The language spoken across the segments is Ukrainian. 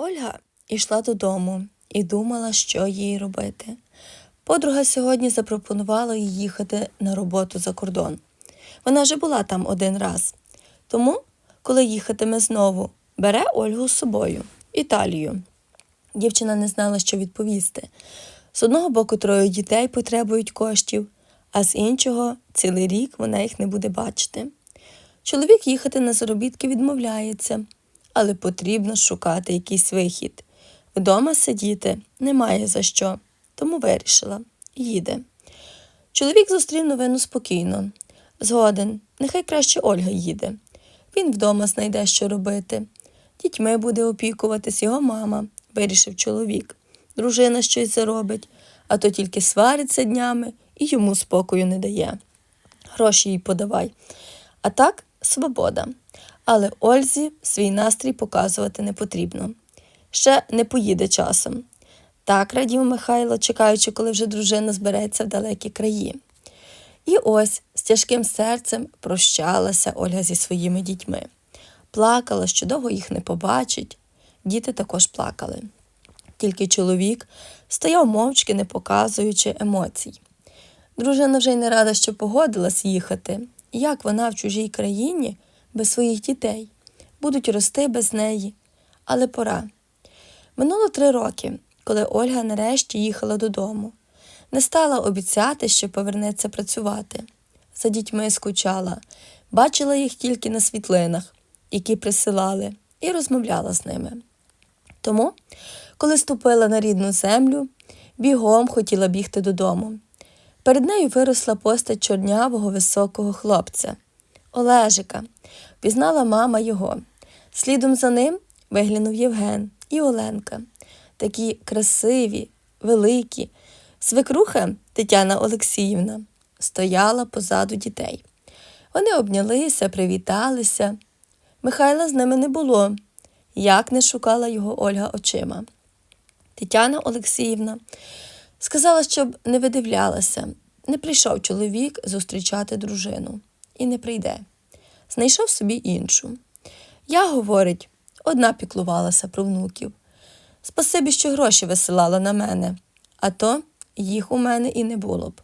Ольга йшла додому і думала, що їй робити. Подруга сьогодні запропонувала їй їхати на роботу за кордон. Вона вже була там один раз. Тому, коли їхатиме знову, бере Ольгу з собою Італію. Дівчина не знала, що відповісти. З одного боку, троє дітей потребують коштів, а з іншого цілий рік вона їх не буде бачити. Чоловік їхати на заробітки відмовляється, але потрібно шукати якийсь вихід. Вдома сидіти немає за що, тому вирішила їде. Чоловік зустрів новину спокійно. Згоден, нехай краще Ольга їде. Він вдома знайде, що робити. Дітьми буде опікуватись його мама, вирішив чоловік. Дружина щось заробить, а то тільки свариться днями і йому спокою не дає. Гроші їй подавай. А так, свобода. Але Ользі свій настрій показувати не потрібно. Ще не поїде часом. Так радів Михайло, чекаючи, коли вже дружина збереться в далекі краї. І ось з тяжким серцем прощалася Ольга зі своїми дітьми. Плакала, що довго їх не побачить. Діти також плакали. Тільки чоловік стояв мовчки, не показуючи емоцій. Дружина вже й не рада, що погодилась їхати. Як вона в чужій країні без своїх дітей? Будуть рости без неї. Але пора. Минуло три роки, коли Ольга нарешті їхала додому. Не стала обіцяти, що повернеться працювати. За дітьми скучала, бачила їх тільки на світлинах, які присилали, і розмовляла з ними. Тому, коли ступила на рідну землю, бігом хотіла бігти додому. Перед нею виросла постать чорнявого високого хлопця Олежика. Пізнала мама його. Слідом за ним виглянув Євген і Оленка. Такі красиві, великі. Свекруха Тетяна Олексіївна стояла позаду дітей. Вони обнялися, привіталися. Михайла з ними не було, як не шукала його Ольга очима. Тетяна Олексіївна сказала, щоб не видивлялася. Не прийшов чоловік зустрічати дружину і не прийде. Знайшов собі іншу. Я, говорить, одна піклувалася про внуків. Спасибі, що гроші висилала на мене, а то їх у мене і не було б.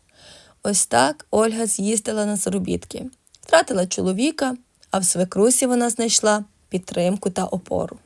Ось так Ольга з'їздила на заробітки, втратила чоловіка, а в свекрусі вона знайшла підтримку та опору.